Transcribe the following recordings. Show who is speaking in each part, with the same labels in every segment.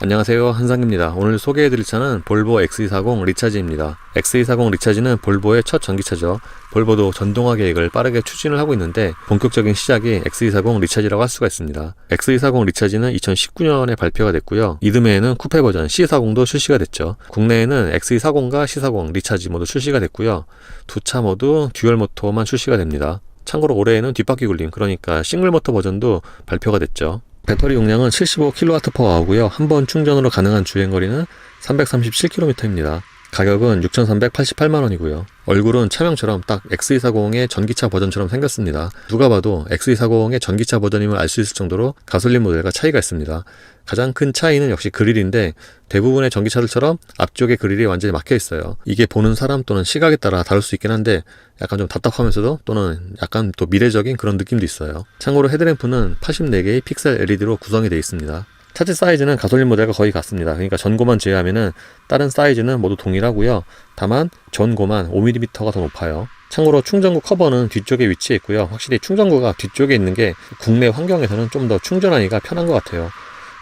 Speaker 1: 안녕하세요. 한상입니다. 오늘 소개해드릴 차는 볼보 X240 리차지입니다. X240 리차지는 볼보의 첫 전기차죠. 볼보도 전동화 계획을 빠르게 추진을 하고 있는데 본격적인 시작이 X240 리차지라고 할 수가 있습니다. X240 리차지는 2019년에 발표가 됐고요. 이듬해에는 쿠페 버전 C40도 출시가 됐죠. 국내에는 X240과 C40 리차지 모두 출시가 됐고요. 두 차 모두 듀얼 모터만 출시가 됩니다. 참고로 올해에는 뒷바퀴 굴림 그러니까 싱글 모터 버전도 발표가 됐죠 배터리 용량은 75kWh하고요. 한 번 충전으로 가능한 주행거리는 337km입니다. 가격은 6,388만 원이고요. 얼굴은 차명처럼 딱 X240의 전기차 버전처럼 생겼습니다. 누가 봐도 X240의 전기차 버전임을 알 수 있을 정도로 가솔린 모델과 차이가 있습니다. 가장 큰 차이는 역시 그릴인데 대부분의 전기차들처럼 앞쪽에 그릴이 완전히 막혀 있어요. 이게 보는 사람 또는 시각에 따라 다를 수 있긴 한데 약간 좀 답답하면서도 또는 약간 또 미래적인 그런 느낌도 있어요. 참고로 헤드램프는 84개의 픽셀 LED로 구성이 되어 있습니다. 차체 사이즈는 가솔린 모델과 거의 같습니다. 그러니까 전고만 제외하면은 다른 사이즈는 모두 동일하고요. 다만 전고만 5mm가 더 높아요. 참고로 충전구 커버는 뒤쪽에 위치해 있고요. 확실히 충전구가 뒤쪽에 있는 게 국내 환경에서는 좀 더 충전하기가 편한 것 같아요.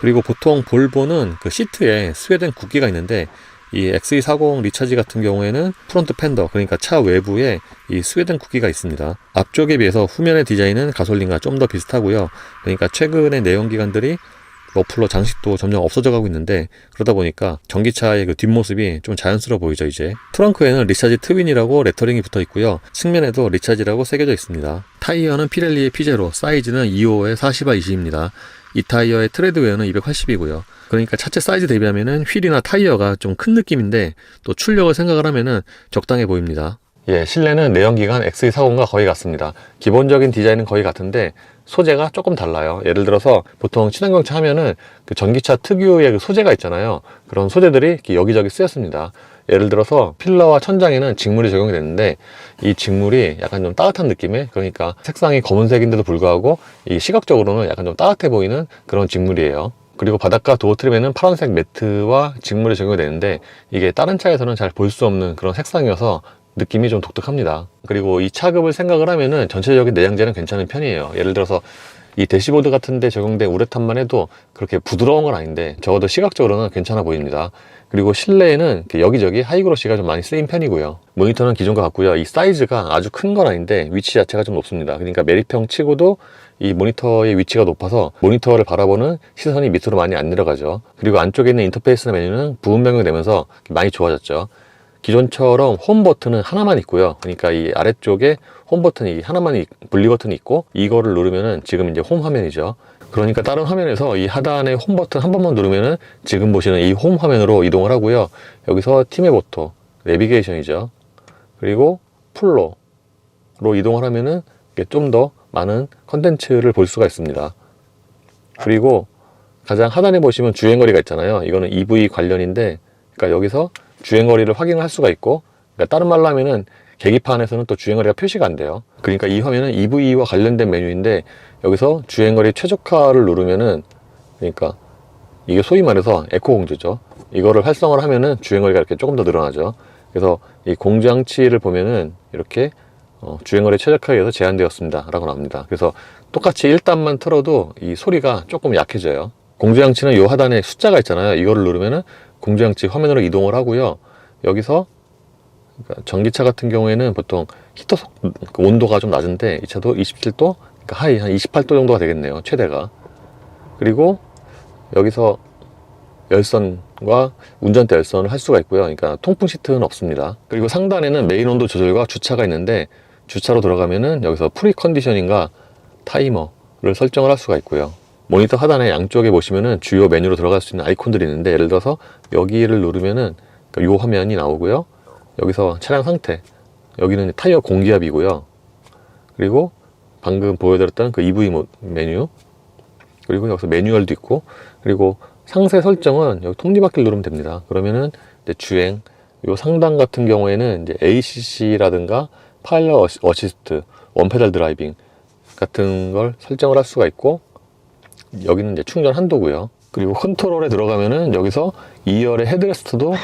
Speaker 1: 그리고 보통 볼보는 그 시트에 스웨덴 국기가 있는데 이 X240 리차지 같은 경우에는 프론트 팬더 그러니까 차 외부에 이 스웨덴 쿠키가 있습니다. 앞쪽에 비해서 후면의 디자인은 가솔린과 좀 더 비슷하고요. 그러니까 최근의 내연기관들이 머플러 장식도 점점 없어져 가고 있는데 그러다 보니까 전기차의 그 뒷모습이 좀 자연스러워 보이죠 이제. 트렁크에는 리차지 트윈이라고 레터링이 붙어 있고요. 측면에도 리차지라고 새겨져 있습니다. 타이어는 피렐리의 피제로 사이즈는 2호의 40와 20입니다. 이 타이어의 트레드웨어는 280이고요. 그러니까 차체 사이즈 대비하면은 휠이나 타이어가 좀 큰 느낌인데 또 출력을 생각을 하면은 적당해 보입니다. 예, 실내는 내연기관 X240과 거의 같습니다. 기본적인 디자인은 거의 같은데 소재가 조금 달라요. 예를 들어서 보통 친환경차 하면은 그 전기차 특유의 그 소재가 있잖아요. 그런 소재들이 여기저기 쓰였습니다. 예를 들어서 필러와 천장에는 직물이 적용이 됐는데 이 직물이 약간 좀 따뜻한 느낌의 그러니까 색상이 검은색인데도 불구하고 이 시각적으로는 약간 좀 따뜻해 보이는 그런 직물이에요. 그리고 바닷가 도어 트림에는 파란색 매트와 직물이 적용이 되는데 이게 다른 차에서는 잘 볼 수 없는 그런 색상이어서 느낌이 좀 독특합니다. 그리고 이 차급을 생각을 하면은 전체적인 내장재는 괜찮은 편이에요. 예를 들어서 이 대시보드 같은 데 적용된 우레탄만 해도 그렇게 부드러운 건 아닌데 적어도 시각적으로는 괜찮아 보입니다. 그리고 실내에는 여기저기 하이그로시가 좀 많이 쓰인 편이고요. 모니터는 기존과 같고요. 이 사이즈가 아주 큰 건 아닌데 위치 자체가 좀 높습니다. 그러니까 메리평 치고도 이 모니터의 위치가 높아서 모니터를 바라보는 시선이 밑으로 많이 안 내려가죠. 그리고 안쪽에 있는 인터페이스나 메뉴는 부분 변경되면서 많이 좋아졌죠. 기존처럼 홈 버튼은 하나만 있고요. 그러니까 이 아래쪽에 홈 버튼이 하나만 분리 버튼이 있고 이거를 누르면은 지금 이제 홈 화면이죠. 그러니까 다른 화면에서 이 하단에 홈 버튼 한 번만 누르면은 지금 보시는 이 홈 화면으로 이동을 하고요. 여기서 팀의 보토, 내비게이션이죠. 그리고 풀로로 이동을 하면은 좀 더 많은 컨텐츠를 볼 수가 있습니다. 그리고 가장 하단에 보시면 주행거리가 있잖아요. 이거는 EV 관련인데, 그러니까 여기서 주행거리를 확인을 할 수가 있고 그러니까 다른 말로 하면은 계기판에서는 또 주행거리가 표시가 안 돼요. 그러니까 이 화면은 EV와 관련된 메뉴인데 여기서 주행거리 최적화를 누르면은 그러니까 이게 소위 말해서 에코 공조죠. 이거를 활성화를 하면은 주행거리가 이렇게 조금 더 늘어나죠. 그래서 이 공장치를 보면은 이렇게 어, 주행거리 최적화에 의해서 제한되었습니다 라고 나옵니다. 그래서 똑같이 1단만 틀어도 이 소리가 조금 약해져요. 공조장치는 이 하단에 숫자가 있잖아요. 이거를 누르면은 공조장치 화면으로 이동을 하고요. 여기서 그러니까 전기차 같은 경우에는 보통 히터 속, 그 온도가 좀 낮은데 이 차도 27도, 그러니까 하이 한 28도 정도가 되겠네요. 최대가. 그리고 여기서 열선과 운전대 열선을 할 수가 있고요. 그러니까 통풍 시트는 없습니다. 그리고 상단에는 메인 온도 조절과 주차가 있는데 주차로 들어가면은 여기서 프리 컨디셔닝과 타이머를 설정을 할 수가 있고요. 모니터 하단에 양쪽에 보시면은 주요 메뉴로 들어갈 수 있는 아이콘들이 있는데 예를 들어서 여기를 누르면은 그러니까 요 화면이 나오고요. 여기서 차량 상태 여기는 타이어 공기압이고요. 그리고 방금 보여드렸던 그 EV 메뉴 그리고 여기서 매뉴얼도 있고 그리고 상세 설정은 여기 톱니바퀴를 누르면 됩니다. 그러면은 주행 요 상단 같은 경우에는 이제 ACC라든가 파일럿 어시스트 원페달 드라이빙 같은 걸 설정을 할 수가 있고 여기는 이제 충전 한도고요. 그리고 컨트롤에 들어가면은 여기서 2열의 헤드레스트도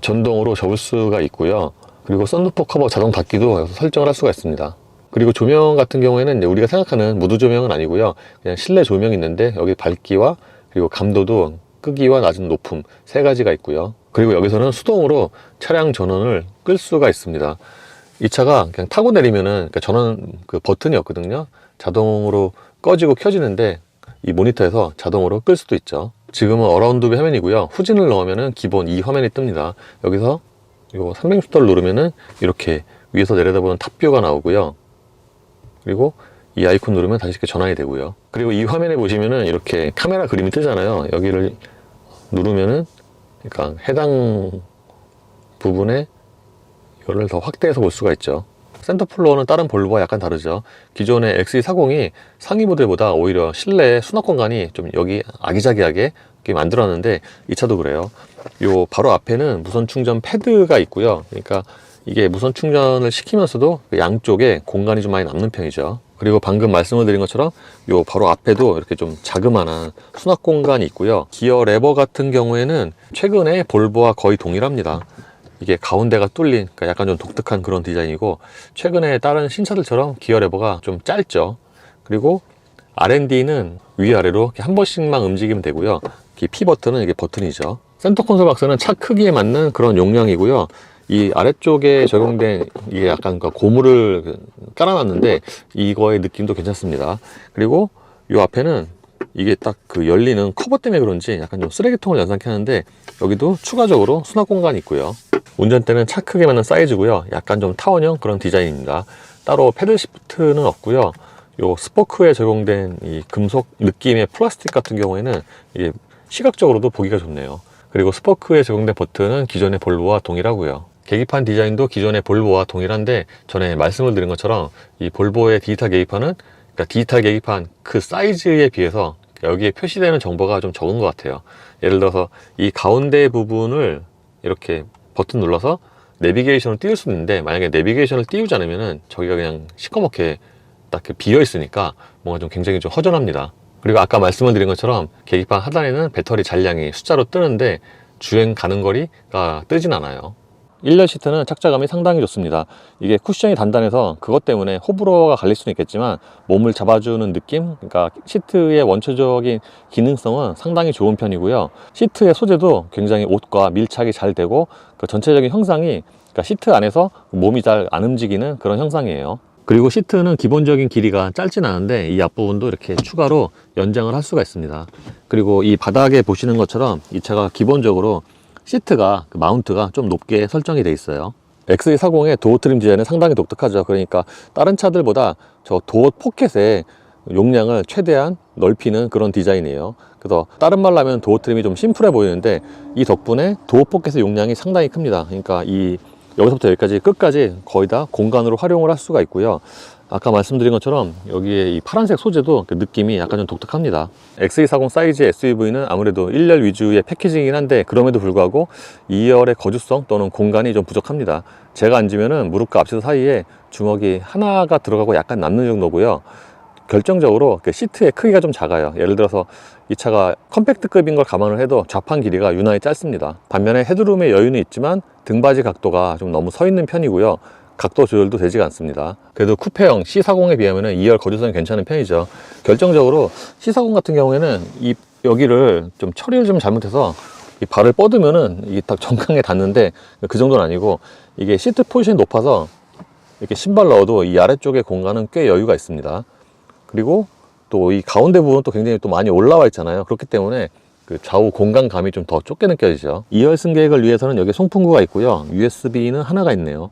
Speaker 1: 전동으로 접을 수가 있고요. 그리고 썬루퍼 커버 자동 닫기도 설정을 할 수가 있습니다. 그리고 조명 같은 경우에는 우리가 생각하는 무드 조명은 아니고요. 그냥 실내 조명이 있는데 여기 밝기와 그리고 감도도 끄기와 낮은 높음 세 가지가 있고요. 그리고 여기서는 수동으로 차량 전원을 끌 수가 있습니다. 이 차가 그냥 타고 내리면은 그러니까 전원 그 버튼이 없거든요. 자동으로 꺼지고 켜지는데 이 모니터에서 자동으로 끌 수도 있죠. 지금은 어라운드 뷰 화면이고요. 후진을 넣으면은 기본 이 화면이 뜹니다. 여기서 이거 360도를 누르면은 이렇게 위에서 내려다보는 탑뷰가 나오고요. 그리고 이 아이콘 누르면 다시 이렇게 전환이 되고요. 그리고 이 화면에 보시면은 이렇게 카메라 그림이 뜨잖아요. 여기를 누르면은 그러니까 해당 부분에 이거를 더 확대해서 볼 수가 있죠. 센터 플로어는 다른 볼보와 약간 다르죠. 기존의 XE40이 상위 모델보다 오히려 실내 수납 공간이 좀 여기 아기자기하게 만들었는데 이 차도 그래요. 요 바로 앞에는 무선 충전 패드가 있고요. 그러니까 이게 무선 충전을 시키면서도 그 양쪽에 공간이 좀 많이 남는 편이죠. 그리고 방금 말씀을 드린 것처럼 요 바로 앞에도 이렇게 좀 자그마한 수납 공간이 있고요. 기어 레버 같은 경우에는 최근에 볼보와 거의 동일합니다. 이게 가운데가 뚫린 그러니까 약간 좀 독특한 그런 디자인이고 최근에 다른 신차들처럼 기어 레버가 좀 짧죠. 그리고 R&D는 위아래로 한 번씩만 움직이면 되고요. 이 P 버튼은 이게 버튼이죠. 센터 콘솔 박스는 차 크기에 맞는 그런 용량이고요. 이 아래쪽에 적용된 이게 약간 그 고무를 깔아놨는데 이거의 느낌도 괜찮습니다. 그리고 이 앞에는 이게 딱 그 열리는 커버 때문에 그런지 약간 좀 쓰레기통을 연상케 하는데 여기도 추가적으로 수납 공간이 있고요. 운전대는 차 크게 맞는 사이즈고요. 약간 좀 타원형 그런 디자인입니다. 따로 패들 시프트는 없고요. 요 스포크에 적용된 이 금속 느낌의 플라스틱 같은 경우에는 이게 시각적으로도 보기가 좋네요. 그리고 스포크에 적용된 버튼은 기존의 볼보와 동일하고요. 계기판 디자인도 기존의 볼보와 동일한데 전에 말씀을 드린 것처럼 이 볼보의 디지털 계기판은 그러니까 디지털 계기판 그 사이즈에 비해서 여기에 표시되는 정보가 좀 적은 것 같아요. 예를 들어서 이 가운데 부분을 이렇게 버튼 눌러서 내비게이션을 띄울 수 있는데 만약에 내비게이션을 띄우지 않으면은 저기가 그냥 시커멓게 딱 비어 있으니까 뭔가 좀 굉장히 좀 허전합니다. 그리고 아까 말씀을 드린 것처럼 계기판 하단에는 배터리 잔량이 숫자로 뜨는데 주행 가는 거리가 뜨진 않아요. 1열 시트는 착자감이 상당히 좋습니다. 이게 쿠션이 단단해서 그것 때문에 호불호가 갈릴 수는 있겠지만 몸을 잡아주는 느낌? 그러니까 시트의 원초적인 기능성은 상당히 좋은 편이고요. 시트의 소재도 굉장히 옷과 밀착이 잘 되고 그 전체적인 형상이 그러니까 시트 안에서 몸이 잘 안 움직이는 그런 형상이에요. 그리고 시트는 기본적인 길이가 짧진 않은데 이 앞부분도 이렇게 추가로 연장을 할 수가 있습니다. 그리고 이 바닥에 보시는 것처럼 이 차가 기본적으로 시트가 그 마운트가 좀 높게 설정이 돼 있어요. XE40의 도어 트림 디자인은 상당히 독특하죠. 그러니까 다른 차들보다 저 도어 포켓의 용량을 최대한 넓히는 그런 디자인이에요. 그래서 다른 말로 하면 도어 트림이 좀 심플해 보이는데 이 덕분에 도어 포켓의 용량이 상당히 큽니다. 그러니까 이 여기서부터 여기까지 끝까지 거의 다 공간으로 활용을 할 수가 있고요. 아까 말씀드린 것처럼 여기에 이 파란색 소재도 그 느낌이 약간 좀 독특합니다. XE40 사이즈의 SUV는 아무래도 1열 위주의 패키징이긴 한데 그럼에도 불구하고 2열의 거주성 또는 공간이 좀 부족합니다. 제가 앉으면은 무릎과 앞치도 사이에 주먹이 하나가 들어가고 약간 남는 정도고요. 결정적으로 그 시트의 크기가 좀 작아요. 예를 들어서 이 차가 컴팩트급인 걸 감안을 해도 좌판 길이가 유난히 짧습니다. 반면에 헤드룸의 여유는 있지만 등받이 각도가 좀 너무 서 있는 편이고요. 각도 조절도 되지가 않습니다. 그래도 쿠페형 C40에 비하면 2열 거주성이 괜찮은 편이죠. 결정적으로 C40 같은 경우에는 이 여기를 좀 처리를 좀 잘못해서 이 발을 뻗으면은 이게 딱 정강에 닿는데 그 정도는 아니고 이게 시트 포지션이 높아서 이렇게 신발 넣어도 이 아래쪽에 공간은 꽤 여유가 있습니다. 그리고 또 이 가운데 부분 또 굉장히 또 많이 올라와 있잖아요. 그렇기 때문에 그 좌우 공간감이 좀 더 좁게 느껴지죠. 2열 승객을 위해서는 여기 송풍구가 있고요. USB는 하나가 있네요.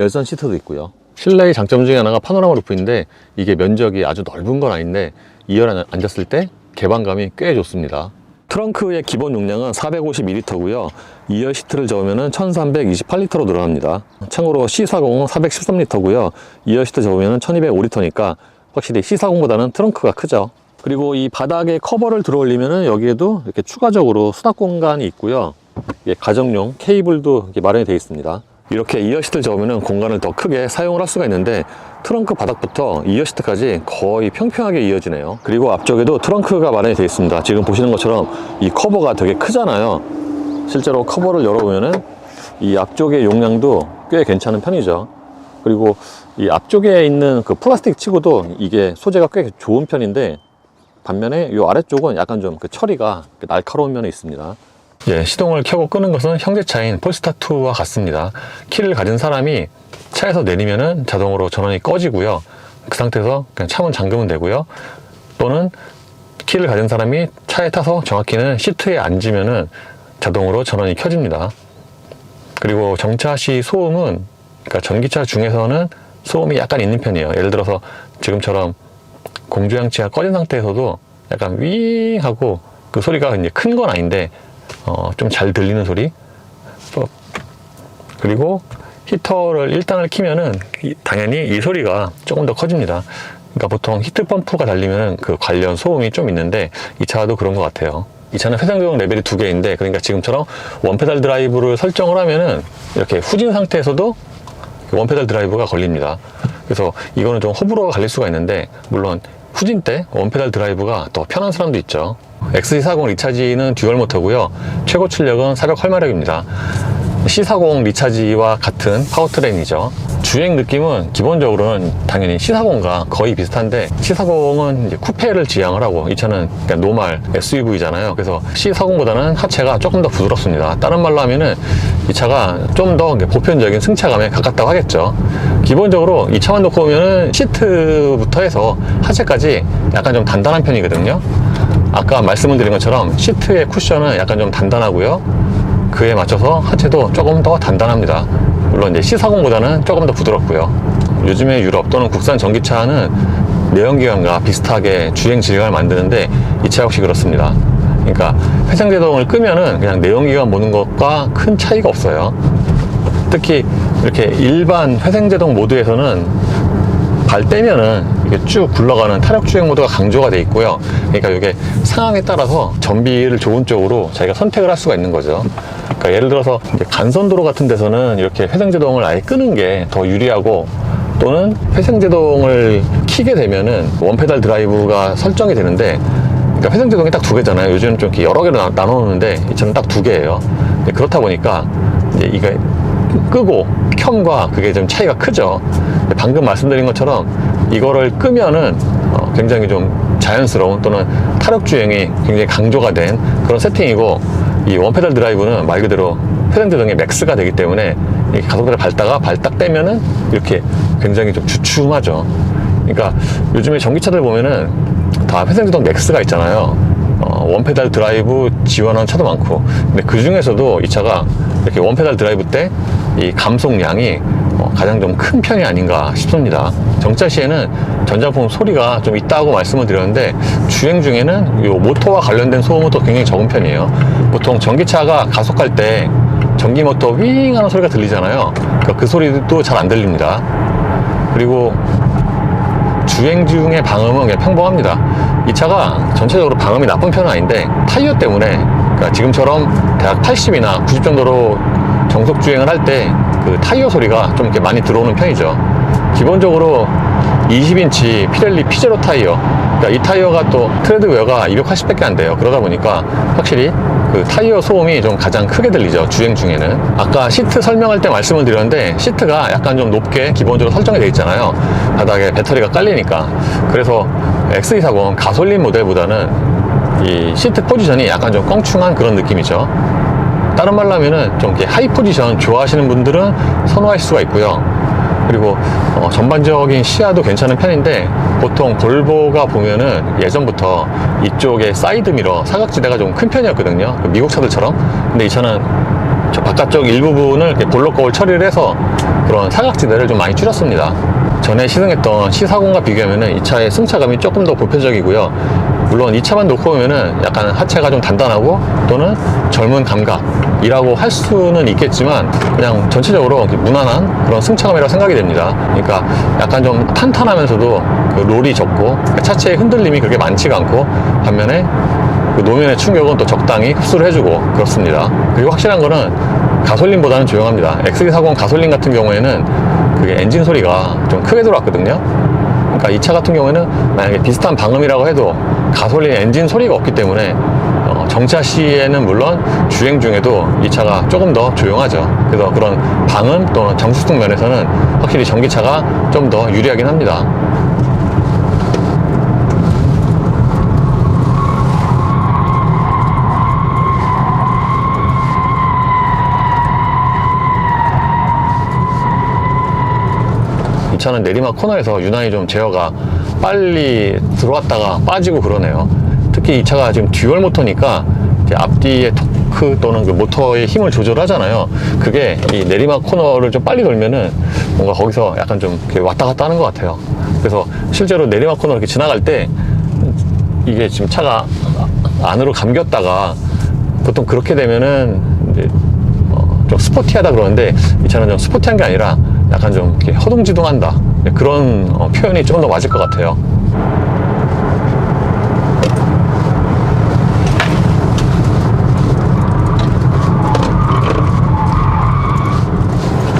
Speaker 1: 열선 시트도 있고요. 실내의 장점 중에 하나가 파노라마 루프인데 이게 면적이 아주 넓은 건 아닌데 2열 앉았을 때 개방감이 꽤 좋습니다. 트렁크의 기본 용량은 452리터고요. 2열 시트를 접으면 1328리터로 늘어납니다. 참고로 C40은 413리터고요. 2열 시트 접으면 1205리터니까 확실히 C40보다는 트렁크가 크죠. 그리고 이 바닥에 커버를 들어 올리면 여기에도 이렇게 추가적으로 수납 공간이 있고요. 가정용 케이블도 마련이 되어 있습니다. 이렇게 2열 시트를 접으면 공간을 더 크게 사용을 할 수가 있는데 트렁크 바닥부터 2열 시트까지 거의 평평하게 이어지네요. 그리고 앞쪽에도 트렁크가 마련이 되어 있습니다. 지금 보시는 것처럼 이 커버가 되게 크잖아요. 실제로 커버를 열어보면은 이 앞쪽의 용량도 꽤 괜찮은 편이죠. 그리고 이 앞쪽에 있는 그 플라스틱 치고도 이게 소재가 꽤 좋은 편인데 반면에 이 아래쪽은 약간 좀 그 처리가 날카로운 면이 있습니다. 예, 시동을 켜고 끄는 것은 형제차인 폴스타2와 같습니다. 키를 가진 사람이 차에서 내리면은 자동으로 전원이 꺼지고요. 그 상태에서 그냥 차문 잠그면 되고요. 또는 키를 가진 사람이 차에 타서 정확히는 시트에 앉으면은 자동으로 전원이 켜집니다. 그리고 정차 시 소음은 그러니까 전기차 중에서는 소음이 약간 있는 편이에요. 예를 들어서 지금처럼 공조장치가 꺼진 상태에서도 약간 윙 하고 그 소리가 이제 큰 건 아닌데 어, 좀 잘 들리는 소리. 또 그리고 히터를 1단을 키면은 이- 당연히 이 소리가 조금 더 커집니다. 그러니까 보통 히트 펌프가 달리면 그 관련 소음이 좀 있는데 이 차도 그런 것 같아요. 이 차는 회전조정 레벨이 두 개인데 그러니까 지금처럼 원페달 드라이브를 설정을 하면은 이렇게 후진 상태에서도 원페달 드라이브가 걸립니다. 그래서 이거는 좀 호불호가 갈릴 수가 있는데 물론 후진 때 원페달 드라이브가 더 편한 사람도 있죠. XC40 리차지는 듀얼 모터고요. 최고 출력은 408마력입니다. C40 리차지와 같은 파워트레인이죠. 주행 느낌은 기본적으로는 당연히 C40과 거의 비슷한데 C40은 이제 쿠페를 지향을 하고 이 차는 그냥 노말 SUV잖아요. 그래서 C40보다는 하체가 조금 더 부드럽습니다. 다른 말로 하면은 이 차가 좀 더 보편적인 승차감에 가깝다고 하겠죠. 기본적으로 이 차만 놓고 보면은 시트부터 해서 하체까지 약간 좀 단단한 편이거든요. 아까 말씀을 드린 것처럼 시트의 쿠션은 약간 좀 단단하고요. 그에 맞춰서 하체도 조금 더 단단합니다. 물론 이제 C40보다는 조금 더 부드럽고요. 요즘에 유럽 또는 국산 전기차는 내연기관과 비슷하게 주행 질감을 만드는데 이 차 역시 그렇습니다. 그러니까 회생제동을 끄면은 그냥 내연기관 모는 것과 큰 차이가 없어요. 특히 이렇게 일반 회생제동 모드에서는 발 떼면은 쭉 굴러가는 타력 주행 모드가 강조가 돼 있고요. 그러니까 이게 상황에 따라서 전비를 좋은 쪽으로 자기가 선택을 할 수가 있는 거죠. 그러니까 예를 들어서 간선도로 같은 데서는 이렇게 회생제동을 아예 끄는 게 더 유리하고 또는 회생제동을 키게 되면은 원페달 드라이브가 설정이 되는데 그러니까 회생제동이 딱 두 개잖아요. 요즘은 좀 이렇게 여러 개로 나- 나눠놓는데 이 차는 딱 두 개예요. 그렇다 보니까 이제 이게 끄고 켬과 그게 좀 차이가 크죠. 방금 말씀드린 것처럼 이거를 끄면은 어, 굉장히 좀 자연스러운 또는 타력 주행이 굉장히 강조가 된 그런 세팅이고 이 원페달 드라이브는 말 그대로 회전제동의 맥스가 되기 때문에 이 가속도를 밟다가 발딱 떼면은 이렇게 굉장히 좀 주춤하죠. 그러니까 요즘에 전기차들 보면은 다 회전제동 맥스가 있잖아요. 어, 원페달 드라이브 지원하는 차도 많고 근데 그 중에서도 이 차가 이렇게 원페달 드라이브 때 이 감속량이 어, 가장 좀 큰 편이 아닌가 싶습니다. 정차 시에는 전자품 소리가 좀 있다고 말씀을 드렸는데 주행 중에는 이 모터와 관련된 소음은 또 굉장히 적은 편이에요. 보통 전기차가 가속할 때 전기 모터 윙 하는 소리가 들리잖아요. 그그 소리도 잘 안 들립니다. 그리고 주행 중의 방음은 그냥 평범합니다. 이 차가 전체적으로 방음이 나쁜 편은 아닌데 타이어 때문에 그러니까 지금처럼 대략 80이나 90 정도로 정속 주행을 할때 그 타이어 소리가 좀 이렇게 많이 들어오는 편이죠. 기본적으로 20인치 피렐리 피제로 타이어 그러니까 이 타이어가 또 트레드 웨어가 280밖에 안 돼요. 그러다 보니까 확실히 그 타이어 소음이 좀 가장 크게 들리죠. 주행 중에는. 아까 시트 설명할 때 말씀을 드렸는데 시트가 약간 좀 높게 기본적으로 설정이 되어 있잖아요. 바닥에 배터리가 깔리니까. 그래서 X240 가솔린 모델보다는 이 시트 포지션이 약간 좀 껑충한 그런 느낌이죠. 다른 말로 하면은 좀 이렇게 하이 포지션 좋아하시는 분들은 선호하실 수가 있고요. 그리고 어, 전반적인 시야도 괜찮은 편인데 보통 볼보가 보면은 예전부터 이쪽에 사이드 미러 사각지대가 좀 큰 편이었거든요. 그 미국 차들처럼. 근데 이 차는 저 바깥쪽 일부분을 볼록 거울 처리를 해서 그런 사각지대를 좀 많이 줄였습니다. 전에 시승했던 C40과 비교하면은 이 차의 승차감이 조금 더 보편적이고요. 물론 이 차만 놓고 보면은 약간 하체가 좀 단단하고 또는 젊은 감각 이라고 할 수는 있겠지만 그냥 전체적으로 무난한 그런 승차감이라고 생각이 됩니다. 그러니까 약간 좀 탄탄하면서도 그 롤이 적고 차체의 흔들림이 그렇게 많지가 않고 반면에 그 노면의 충격은 또 적당히 흡수를 해주고 그렇습니다. 그리고 확실한 거는 가솔린보다는 조용합니다. X240 가솔린 같은 경우에는 그게 엔진 소리가 좀 크게 들어왔거든요. 그러니까 이 차 같은 경우에는 만약에 비슷한 방음이라고 해도 가솔린 엔진 소리가 없기 때문에 어, 정차 시에는 물론 주행 중에도 이 차가 조금 더 조용하죠. 그래서 그런 방음 또는 정수성 면에서는 확실히 전기차가 좀 더 유리하긴 합니다. 차는 내리막 코너에서 유난히 좀 제어가 빨리 들어왔다가 빠지고 그러네요. 특히 이 차가 지금 듀얼 모터니까 앞뒤의 토크 또는 그 모터의 힘을 조절하잖아요. 그게 이 내리막 코너를 좀 빨리 돌면은 뭔가 거기서 약간 좀 왔다 갔다 하는 것 같아요. 그래서 실제로 내리막 코너 이렇게 지나갈 때 이게 지금 차가 안으로 감겼다가 보통 그렇게 되면은 이제 어, 좀 스포티하다 그러는데 이 차는 좀 스포티한 게 아니라 약간 좀 이렇게 허둥지둥한다 그런 어, 표현이 좀 더 맞을 것 같아요.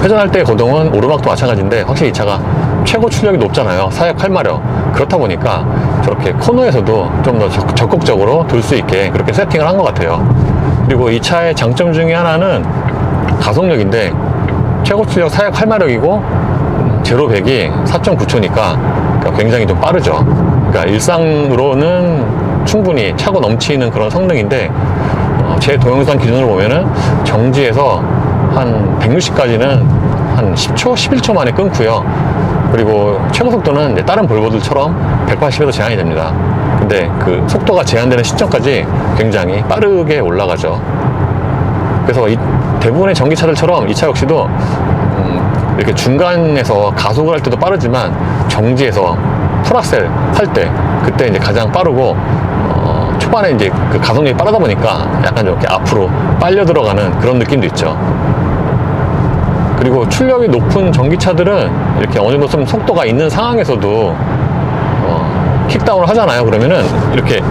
Speaker 1: 회전할 때 거동은 오르막도 마찬가지인데 확실히 이 차가 최고 출력이 높잖아요. 408마력. 그렇다 보니까 저렇게 코너에서도 좀 더 적극적으로 돌 수 있게 그렇게 세팅을 한 것 같아요. 그리고 이 차의 장점 중에 하나는 가속력인데 최고 출력 408마력이고 제로 100이 4.9초니까 굉장히 좀 빠르죠. 그러니까 일상으로는 충분히 차고 넘치는 그런 성능인데 어, 제 동영상 기준으로 보면은 정지에서 한 160까지는 한 10초, 11초 만에 끊고요. 그리고 최고 속도는 다른 볼보들처럼 180에서 제한이 됩니다. 근데 그 속도가 제한되는 시점까지 굉장히 빠르게 올라가죠. 그래서 이 대부분의 전기차들처럼 이 차 역시도 음, 이렇게 중간에서 가속을 할 때도 빠르지만 정지에서 풀악셀 할때 그때 이제 가장 빠르고 어, 초반에 이제 그 가속력이 빠르다 보니까 약간 좀 이렇게 앞으로 빨려 들어가는 그런 느낌도 있죠. 그리고 출력이 높은 전기차들은 이렇게 어느 정도 좀 속도가 있는 상황에서도 어, 킥다운을 하잖아요. 그러면은 이렇게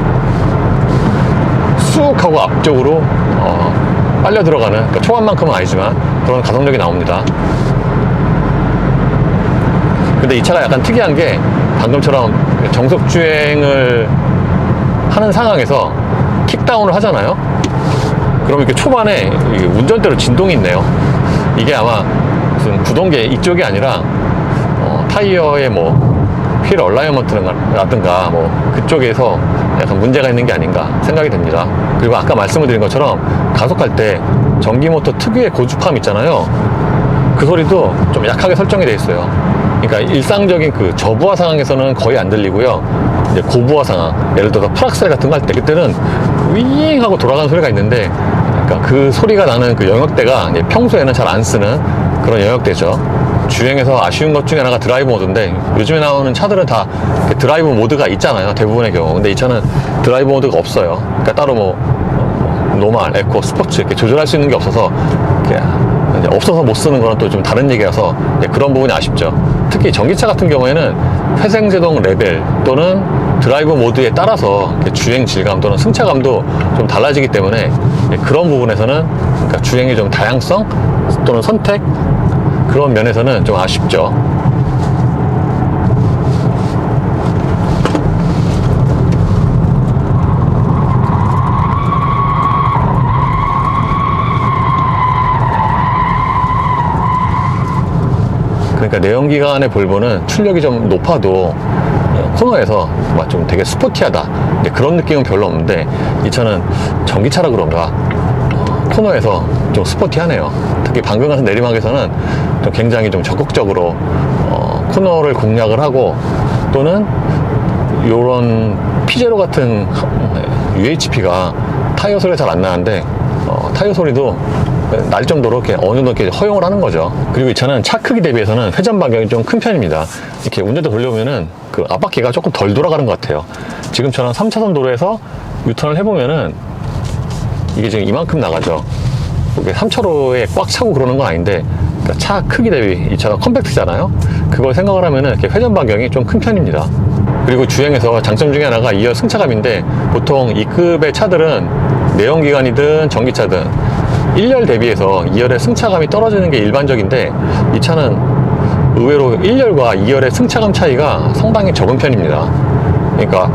Speaker 1: 쑥 하고 앞쪽으로 어, 빨려 들어가는 그러니까 초반만큼은 아니지만 그런 가속력이 나옵니다. 근데 이 차가 약간 특이한 게 방금처럼 정속 주행을 하는 상황에서 킥다운을 하잖아요. 그럼 이렇게 초반에 이 운전대로 진동이 있네요. 이게 아마 무슨 구동계 이쪽이 아니라 어, 타이어의 뭐 휠 얼라이먼트라든가 뭐 그쪽에서 약간 문제가 있는 게 아닌가 생각이 됩니다. 그리고 아까 말씀을 드린 것처럼 가속할 때 전기 모터 특유의 고주파음 있잖아요. 그 소리도 좀 약하게 설정이 되어 있어요. 그러니까 일상적인 그 저부하 상황에서는 거의 안 들리고요. 이제 고부하 상황, 예를 들어서 프락셀 같은 거 할 때 그때는 윙 하고 돌아가는 소리가 있는데 그러니까 그 소리가 나는 그 영역대가 평소에는 잘 안 쓰는 그런 영역대죠. 주행에서 아쉬운 것 중에 하나가 드라이브 모드인데 요즘에 나오는 차들은 다 드라이브 모드가 있잖아요. 대부분의 경우. 근데 이 차는 드라이브 모드가 없어요. 그러니까 따로 뭐, 뭐 노말, 에코, 스포츠 이렇게 조절할 수 있는 게 없어서 이제 없어서 못 쓰는 거랑 또 좀 다른 얘기라서 그런 부분이 아쉽죠. 특히 전기차 같은 경우에는 회생제동 레벨 또는 드라이브 모드에 따라서 주행 질감 또는 승차감도 좀 달라지기 때문에 그런 부분에서는 그러니까 주행의 좀 다양성 또는 선택? 그런 면에서는 좀 아쉽죠. 그러니까 내연기관의 볼보는 출력이 좀 높아도 코너에서 막 좀 되게 스포티하다. 그런 느낌은 별로 없는데 이 차는 전기차라 그런가? 어, 코너에서 좀 스포티하네요. 특히 방금 같은 내리막에서는 좀 굉장히 좀 적극적으로 어, 코너를 공략을 하고 또는 이런 피제로 같은 UHP가 타이어 소리가 잘 안 나는데 어, 타이어 소리도 날 정도로 이렇게 어느 정도 이렇게 허용을 하는 거죠. 그리고 이 차는 차 크기 대비해서는 회전 반경이 좀 큰 편입니다. 이렇게 운전대 돌려보면은 그 앞바퀴가 조금 덜 돌아가는 것 같아요. 지금처럼 3차선 도로에서 유턴을 해보면은 이게 지금 이만큼 나가죠. 이게 3차로에 꽉 차고 그러는 건 아닌데 그러니까 차 크기 대비 이 차가 컴팩트잖아요. 그걸 생각을 하면은 회전 반경이 좀 큰 편입니다. 그리고 주행에서 장점 중에 하나가 2열 승차감인데 보통 이 급의 차들은 내연기관이든 전기차든 1열 대비해서 2열의 승차감이 떨어지는 게 일반적인데 이 차는 의외로 1열과 2열의 승차감 차이가 상당히 적은 편입니다. 그러니까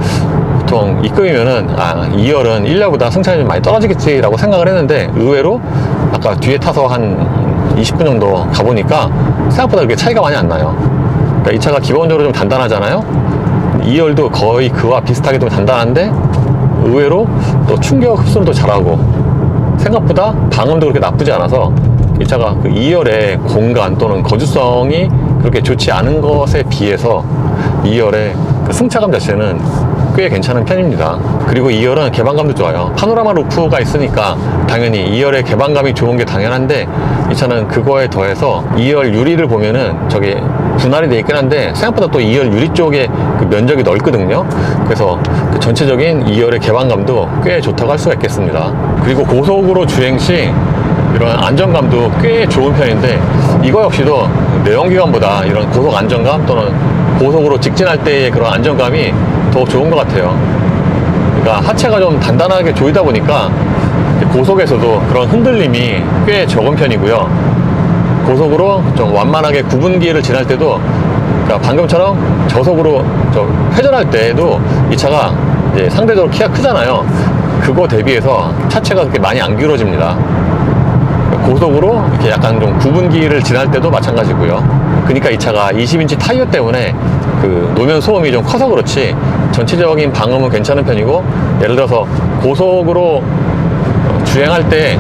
Speaker 1: 보통 이급이면은 아 2열은 1열보다 승차감이 좀 많이 떨어지겠지라고 생각을 했는데 의외로 아까 뒤에 타서 한 20분 정도 가보니까 생각보다 그렇게 차이가 많이 안 나요. 그러니까 이 차가 기본적으로 좀 단단하잖아요. 2열도 거의 그와 비슷하게 좀 단단한데 의외로 또 충격 흡수도 잘하고 생각보다 방음도 그렇게 나쁘지 않아서 이 차가 그 2열의 공간 또는 거주성이 그렇게 좋지 않은 것에 비해서 2열의 그 승차감 자체는 꽤 괜찮은 편입니다. 그리고 2열은 개방감도 좋아요. 파노라마 루프가 있으니까 당연히 2열의 개방감이 좋은 게 당연한데 이 차는 그거에 더해서 2열 유리를 보면은 저기 분할이 돼 있긴 한데 생각보다 또 2열 유리 쪽에 그 면적이 넓거든요. 그래서 그 전체적인 2열의 개방감도 꽤 좋다고 할 수가 있겠습니다. 그리고 고속으로 주행 시 이런 안정감도 꽤 좋은 편인데 이거 역시도 내연기관보다 이런 고속 안정감 또는 고속으로 직진할 때의 그런 안정감이 더 좋은 것 같아요. 그러니까 하체가 좀 단단하게 조이다 보니까 고속에서도 그런 흔들림이 꽤 적은 편이고요. 고속으로 좀 완만하게 구분기를 지날 때도 그러니까 방금처럼 저속으로 저 회전할 때에도 이 차가 상대적으로 키가 크잖아요. 그거 대비해서 차체가 그렇게 많이 안 기울어집니다. 고속으로 이렇게 약간 좀 구분기를 지날 때도 마찬가지고요. 그러니까 이 차가 20인치 타이어 때문에 그 노면 소음이 좀 커서 그렇지 전체적인 방음은 괜찮은 편이고 예를 들어서 고속으로 주행할 때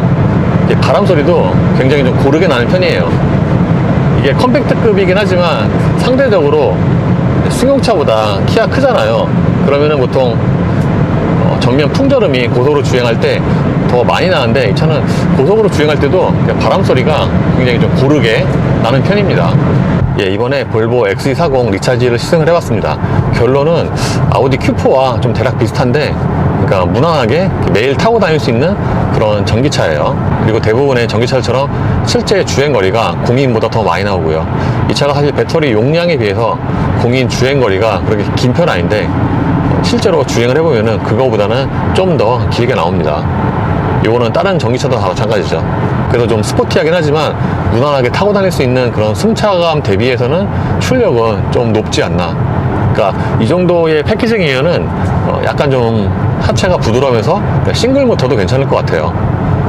Speaker 1: 바람 소리도 굉장히 좀 고르게 나는 편이에요. 이게 컴팩트급이긴 하지만 상대적으로 승용차보다 키가 크잖아요. 그러면은 보통 어, 정면 풍절음이 고속으로 주행할 때 더 많이 나는데 이 차는 고속으로 주행할 때도 바람 소리가 굉장히 좀 고르게 나는 편입니다. 예, 이번에 볼보 XC40 리차지를 시승을 해봤습니다. 결론은 아우디 Q4와 좀 대략 비슷한데, 그러니까 무난하게 매일 타고 다닐 수 있는 그런 전기차예요. 그리고 대부분의 전기차처럼 실제 주행 거리가 공인보다 더 많이 나오고요. 이 차가 사실 배터리 용량에 비해서 공인 주행 거리가 그렇게 긴 편 아닌데, 실제로 주행을 해보면은 그거보다는 좀 더 길게 나옵니다. 이거는 다른 전기차도 다 마찬가지죠. 그래서 좀 스포티하긴 하지만 무난하게 타고 다닐 수 있는 그런 승차감 대비해서는 출력은 좀 높지 않나. 그러니까 이 정도의 패키징이면은 어, 약간 좀 하체가 부드러우면서 싱글 모터도 괜찮을 것 같아요.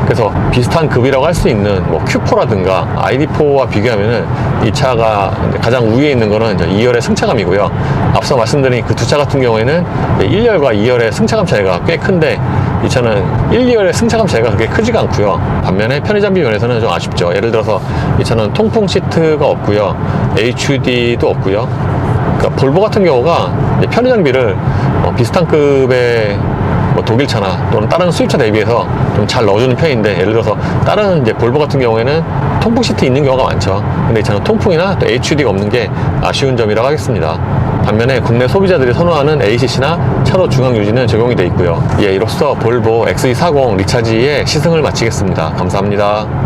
Speaker 1: 그래서 비슷한 급이라고 할 수 있는 뭐 Q4라든가 ID4와 비교하면은 이 차가 가장 우위에 있는 거는 이제 2열의 승차감이고요. 앞서 말씀드린 그 두 차 같은 경우에는 1열과 2열의 승차감 차이가 꽤 큰데 이 차는 1, 2열의 승차감 차이가 그렇게 크지가 않고요. 반면에 편의장비 면에서는 좀 아쉽죠. 예를 들어서 이 차는 통풍 시트가 없고요. HUD도 없고요. 그러니까 볼보 같은 경우가 이제 편의 장비를 어, 비슷한 급의 뭐 독일차나 또는 다른 수입차 대비해서 좀 잘 넣어주는 편인데 예를 들어서 다른 이제 볼보 같은 경우에는 통풍 시트 있는 경우가 많죠. 근데 이 차는 통풍이나 또 HUD가 없는 게 아쉬운 점이라고 하겠습니다. 반면에 국내 소비자들이 선호하는 ACC나 차로 중앙 유지는 적용이 돼 있고요. 예, 이로써 볼보 XE40 리차지의 시승을 마치겠습니다. 감사합니다.